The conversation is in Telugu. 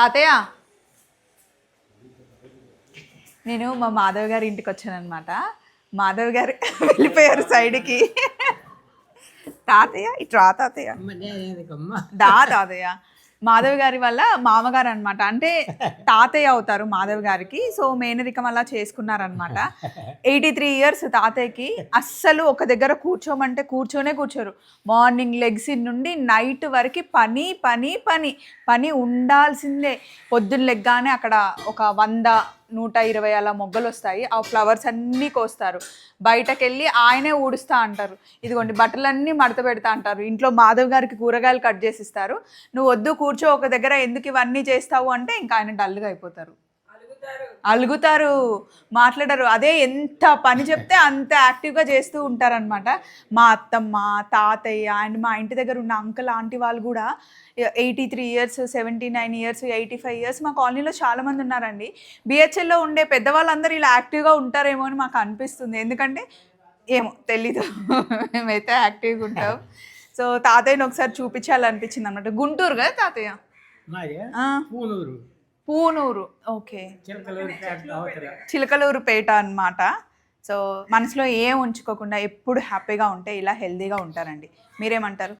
తాతయ్య. నేను మా మాధవ్ గారి ఇంటికి వచ్చానమాట మాధవ్ గారు వెళ్ళిపోయారు సైడ్కి. తాతయ్య ఇటు రా తాతయ్య. దా తాతయ్య. మాధవ్ గారి వల్ల మామగారు అనమాట అంటే తాతయ్య అవుతారు మాధవ్ గారికి. సో మేనరికం అలా చేసుకున్నారనమాట. ఎయిటీ త్రీ ఇయర్స్ తాతయ్యకి అస్సలు ఒక దగ్గర కూర్చోమంటే కూర్చోనే కూర్చోరు. మార్నింగ్ లెగ్స్ నుండి నైట్ వరకు పని పని పని పని ఉండాల్సిందే. పొద్దున్న లెగ్గానే అక్కడ ఒక వంద నూట ఇరవై అలా మొగ్గలు వస్తాయి. ఆ ఫ్లవర్స్ అన్నీ కోస్తారు. బయటకు వెళ్ళి ఆయనే ఊడుస్తా అంటారు. ఇదిగోండి బట్టలన్నీ మడత పెడతా అంటారు. ఇంట్లో మాధవ్ గారికి కూరగాయలు కట్ చేసి ఇస్తారు. నువ్వు వద్దు కూర్చో ఒక దగ్గర ఎందుకు ఇవన్నీ చేస్తావు అంటే ఇంకా ఆయన డల్గా అయిపోతారు. అలుగుతారు. మాట్లాడరు. అదే ఎంత పని చెప్తే అంత యాక్టివ్గా చేస్తూ ఉంటారనమాట మా అత్తమ్మ తాతయ్య అండ్ మా ఇంటి దగ్గర ఉన్న అంకుల్ ఆంటీ వాళ్ళు కూడా eighty three years seventy nine years eighty five years మా కాలనీలో చాలామంది ఉన్నారండి. బిహెచ్ఎల్లో ఉండే పెద్దవాళ్ళందరూ ఇలా యాక్టివ్గా ఉంటారేమో అని మాకు అనిపిస్తుంది. ఎందుకంటే ఏమో తెలీదు. మేమైతే యాక్టివ్గా ఉంటాం. సో తాతయ్యని ఒకసారి చూపించాలనిపించింది అనమాట గుంటూరు కదా తాతయ్య? పూనూరు. ఓకే. చిలకలూరు పేట చిలకలూరుపేట అన్నమాట. సో మనసులో ఏం ఉంచుకోకుండా ఎప్పుడు హ్యాపీగా ఉంటే ఇలా హెల్తీగా ఉంటారండి. మీరేమంటారు?